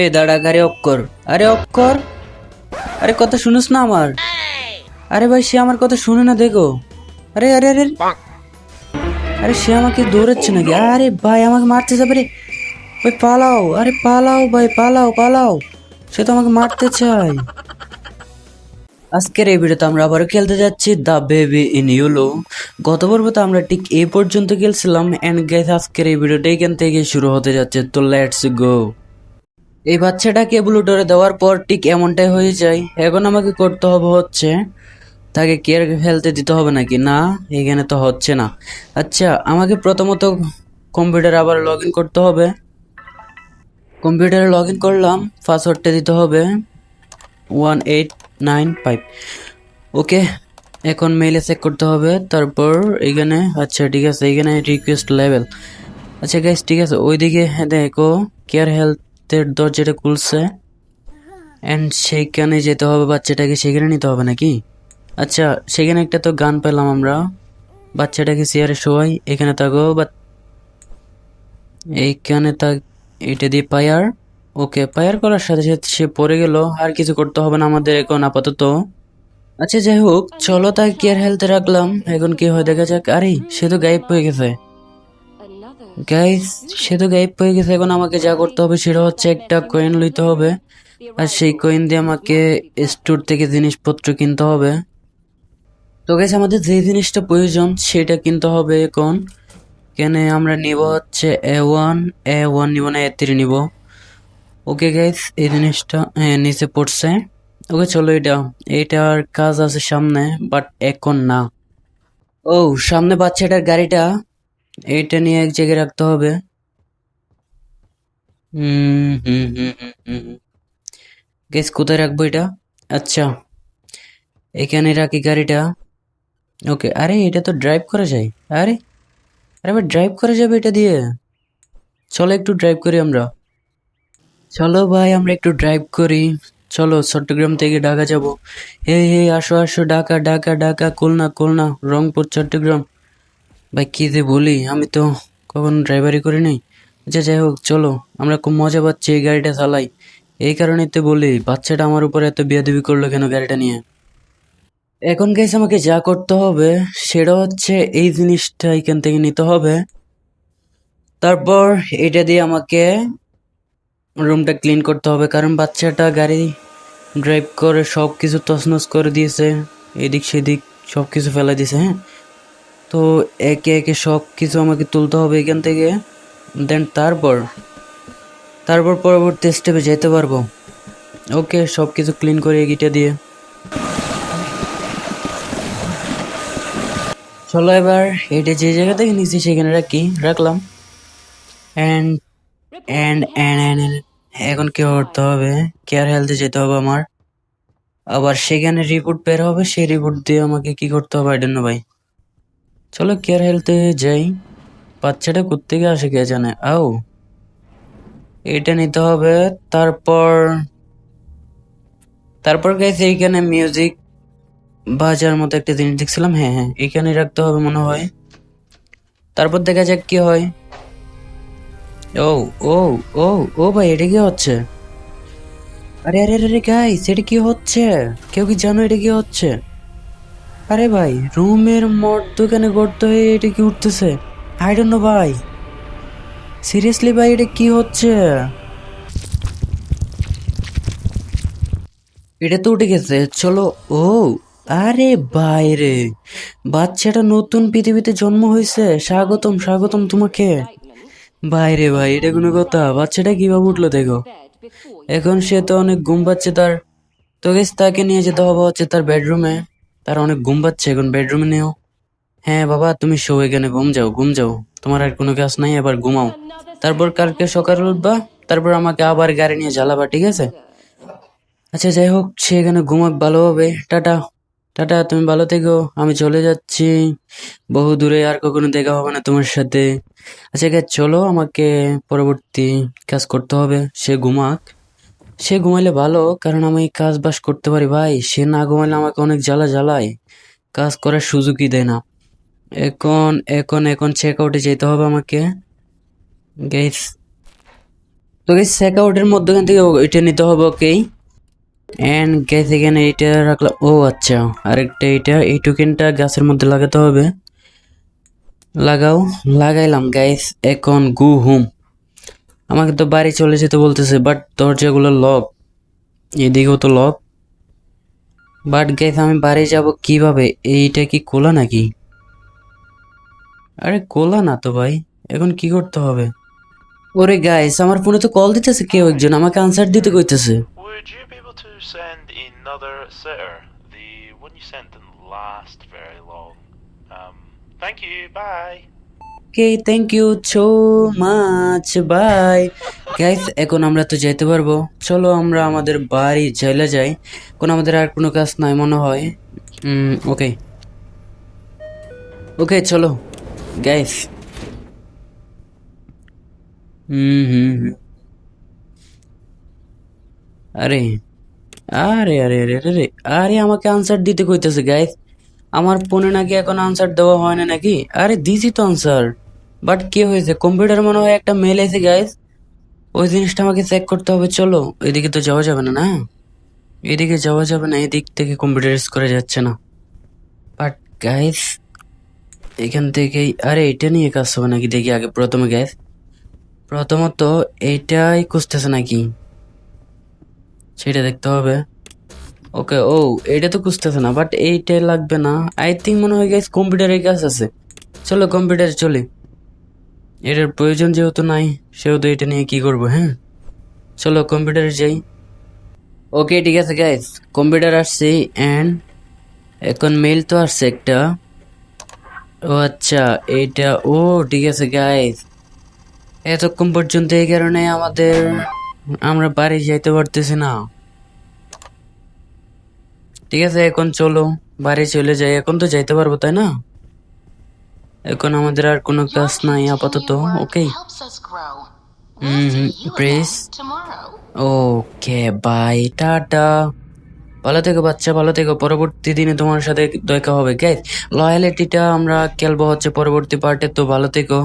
এই দাঁড়া গাড়ি অফ কর আরে অফ কর আরে, কথা শুনিস না আমার? আরে ভাই, সে আমার কথা শুনে না, দেখো। আরে আরে আরে আরে। সে আমাকে দৌড়াচ্ছে নাকি? আরে ভাই, আমাকে মারতে যাবে রে। ভাই, পালাও। আরে, পালাও ভাই, পালাও পালাও। সে তো আমাকে মারতে চায়। আজকের এই ভিডিওতে আমরা আবারও খেলতে যাচ্ছি দ্য বেবি ইন ইউলো। গত পর্বে তো আমরা ঠিক এই পর্যন্ত খেলছিলাম এন্ড গাইস আজকের এই ভিডিওটা এখান থেকে শুরু হতে যাচ্ছে। তো লেটস গো এই বাচ্চাটাকে ব্লুটরে দেওয়ার পর ঠিক এমনটাই হয়ে যায়। এখন আমাকে করতে হবে হচ্ছে, তাকে কেয়ার ফেলতে দিতে হবে নাকি? না, এখানে তো হচ্ছে না। আচ্ছা আমাকে প্রথমত কম্পিউটার আবার লগ ইন করতে হবে। কম্পিউটারে লগ ইন করলাম পাসওয়ার্ডটা দিতে হবে। One eight nine five okay, এখন মেইলে চেক করতে হবে। তারপর এখানে আচ্ছা ঠিক আছে, এখানে রিকোয়েস্ট লেভেল আচ্ছা গাইস ঠিক আছে, ওইদিকে দেখো কেয়ার হেলথের দরজাটা খুলছে। অ্যান্ড সেইখানে যেতে হবে, বাচ্চাটাকে সেখানে নিতে হবে নাকি? আচ্ছা সেখানে একটা তো গান পেলাম আমরা। বাচ্চাটাকে চেয়ারে শোয়াই, এখানে থাকো বা এইখানে তা এটা দিয়ে পায়ার ওকে পায়ার করার সাথে সাথে সে পড়ে গেল, আর কিছু করতে হবে না আমাদের এখন আপাতত। আচ্ছা যাই হোক, চলো তাই কেয়ার হেলথে রাখলাম। এখন কি হয়, দেখা যাক। আরে, সে তো গায়েব হয়ে গেছে। গাইস সে তো গায়েব হয়ে গেছে। এখন আমাকে যা করতে হবে সেটা হচ্ছে একটা কয়েন লইতে হবে। আর সেই কয়েন দিয়ে আমাকে স্টোর থেকে জিনিসপত্র কিনতে হবে। তো গাইস আমাদের যে জিনিসটা প্রয়োজন সেটা কিনতে হবে এখন। কেন আমরা নিব হচ্ছে এ ওয়ান এ ওয়ান নিব না এ থ্রি নিব। ওকে গাইস এই জিনিসটা নিচে পড়ছে। ওকে চলো এটা, এটার কাজ আছে সামনে বাট এখন না। ও, সামনে বাচ্চাটার গাড়িটা। এইটা নিয়ে এক জায়গায় রাখতে হবে। গেস কোথায় রাখব এটা? আচ্ছা। এখানে রাখি গাড়িটা। ওকে আরে এটা তো ড্রাইভ করা যায়। আরে আরে ভাই ড্রাইভ করা যাবে এটা দিয়ে? চলো একটু ড্রাইভ করি আমরা। চলো ভাই, আমরা একটু ড্রাইভ করি। চলো চট্টগ্রাম থেকে ঢাকা যাব। হে হে, আসো আসো, ঢাকা ঢাকা ঢাকা, খুলনা খুলনা, রংপুর, চট্টগ্রাম। ভাই, কী যে বলি, আমি তো কখনো ড্রাইভারি করি নাই। আচ্ছা যাই হোক, চলো, আমরা খুব মজা পাচ্ছি এই গাড়িটা চালাই। এই কারণেই তো বলি, বাচ্চাটা আমার উপরে এত বিয়াদবি করল কেন গাড়িটা নিয়ে? এখন গেছে আমাকে যা করতে হবে, সেটা হচ্ছে এই জিনিসটা এখান থেকে নিতে হবে। তারপর এটা দিয়ে আমাকে রুমটা ক্লিন করতে হবে, কারণ বাচ্চাটা গাড়ি ড্রাইভ করে সব কিছু তছনছ করে দিয়েছে। এদিক সেদিক সব কিছু ফেলে দিয়েছে হ্যাঁ? তো একে একে সব কিছু আমাকে তুলতে হবে এখান থেকে। দেন তারপর তারপর পরবর্তী স্টেপে যেতে পারব। ওকে সব কিছু ক্লিন করে এগিটা দিয়ে। চলো এবার এটা যে জায়গা থেকে নিচ্ছি সেখানে রাখি, রাখলাম। অ্যান্ড অ্যান্ড অ্যান্ড এখন কি করতে হবে? কেয়ার হেলথে যেতে হবে আমার। আবার সেখানে রিপোর্ট বের হবে, সেই রিপোর্ট দিয়ে আমাকে কি করতে হবে? আই ভাই। চলো কেয়ার হেলথে যাই? বাচ্চাটা কোথেকে আসে কে জানে? আও, এটা নিতে হবে। তারপর তারপর গেছে এইখানে মিউজিক বাজার মতো একটা জিনিস দেখছিলাম। হ্যাঁ হ্যাঁ এখানে রাখতে হবে মনে হয়। তারপর দেখা যাক কি হয়। ও ও ও ও ভাই, এটা কি হচ্ছে? আরে আরে আরে গাইস এটা কি হচ্ছে? কেউ কি জানো এটা কি হচ্ছে? আরে ভাই, রুমের মধ্যখানে গর্ত হয়ে এটা কি উঠতেছে? আই ডোন্ট নো ভাই। সিরিয়াসলি ভাই, এটা কি হচ্ছে? এটা তো উঠে গেছে, চলো। ও, আরে ভাই রে বাচ্চাটা নতুন পৃথিবীতে জন্ম হয়েছে। স্বাগতম স্বাগতম তোমাকে। ভাই রে ভাই, এটা কোনো কথা। বাচ্চাটা কীভাবে উঠল দেখো। এখন সে তো অনেক ঘুম পাচ্ছে তার। তো গেছ তাকে নিয়ে যেতে হবে হচ্ছে তার বেডরুমে তার অনেক ঘুম পাচ্ছে, এখন বেডরুমে নিও। হ্যাঁ বাবা, তুমি শো এখানে, ঘুম যাও ঘুম যাও। তোমার আর কোনো কাজ নাই, এবার ঘুমাও। তারপর কালকে সকালে উঠবা, তারপর আমাকে আবার গাড়ি নিয়ে জ্বালাবা, ঠিক আছে? আচ্ছা যাই হোক, সে এখানে ঘুমাক ভালোভাবে। টাটা। টাটা, তুমি ভালো থেকো, আমি চলে যাচ্ছি। বহু দূরে আর কখনো দেখা হবে না তোমার সাথে। আচ্ছা চলো, আমাকে পরবর্তী কাজ করতে হবে। সে ঘুমাক। সে ঘুমাইলে ভালো, কারণ আমি কাজ বাস করতে পারি ভাই। সে না ঘুমাইলে আমাকে অনেক জ্বালা জ্বালায়। কাজ করার সুযোগই দেয় না। এখন এখন এখন চেক আউটে যেতে হবে আমাকে। গাইস তো গাইস চেকআউটের মধ্যখান থেকে এটা নিতে হবে ওকেই এন্ড গ্যাস এখানে এটা রাখলাম। ও আচ্ছা। আরেকটা এটা, এই টোকেনটা গাছের মধ্যে লাগাতে হবে। লাগাও, লাগাইলাম গাইস এখন গু হুম আমাকে তো বাড়ি চলে যেতে বলতেছে বাট দরজাগুলো লক এদিকেও তো লক বাট গাইস আমি বাড়ি যাব কীভাবে এইটা কি খোলা নাকি আরে খোলা না তো ভাই এখন কি করতে হবে ওরে গাইস আমার ফোনে তো কল দিতেছে কেউ একজন আমাকে আনসার দিতে কইতেছে. Um, thank you. Bye. Okay thank you so much bye guys এখন আমরা তো যেতে পারব। চলো আমরা আমাদের বাড়ি চলে যাই। কোন আমাদের আর কোনো কাজ নাই মনে হয়। ওকে ওকে চলো। গাইস হুম হুম আরে আরে আরে আরে আরে আরে আমাকে আনসার দিতে কইতেছে গাইস আমার ফোনে নাকি এখন আনসার দেওয়া হয় না নাকি? আরে, দিছি তো আনসার বাট কি হয়েছে? কম্পিউটার মনে হয় একটা মেল এসে গাইস ওই জিনিসটা আমাকে চেক করতে হবে, চলো। এদিকে তো যাওয়া যাবে না না? এদিকে যাওয়া যাবে না, এদিক থেকে কম্পিউটার করা যাচ্ছে না। বাট গাইস এখান থেকেই, আরে এটা নিয়ে কাজ হবে নাকি? দেখি আগে প্রথমে গ্যাস প্রথমত এইটাই খুঁজতেছে নাকি? সেটা দেখতে হবে। ওকে ও, এটা তো খুঁজতেছে না বাট এইটাই লাগবে না। আই থিঙ্ক মনে হয় গাইস কম্পিউটারের কাজ আছে। চলো কম্পিউটারে চলি। এটার প্রয়োজন যেহেতু নাই, সেহেতু এটা নিয়ে কি করব হ্যাঁ? চলো কম্পিউটারে যাই। ওকে, ঠিক আছে গাইস কম্পিউটার আসছি অ্যান্ড এখন মেল তো আসছে একটা। ও আচ্ছা এইটা ও, ঠিক আছে গাইস এতক্ষণ পর্যন্ত এই কারণে আমাদের, আমরা বাড়ি যাইতে পারতেছি না। ঠিক আছে, এখন চলো, বাড়ি চলে যাই, এখন তো যাইতে পারব, তাই না? এখন আমাদের আর কোনো কাজ নাই আপাতত okay. Press okay bye tata. ভালো থেকো বাচ্চা ভালো থেকো। পরবর্তী দিনে তোমার সাথে দেখা হবে গ্যাস লয়ালিটিটা আমরা খেলব হচ্ছে পরবর্তী পার্টে তো ভালো থেকো।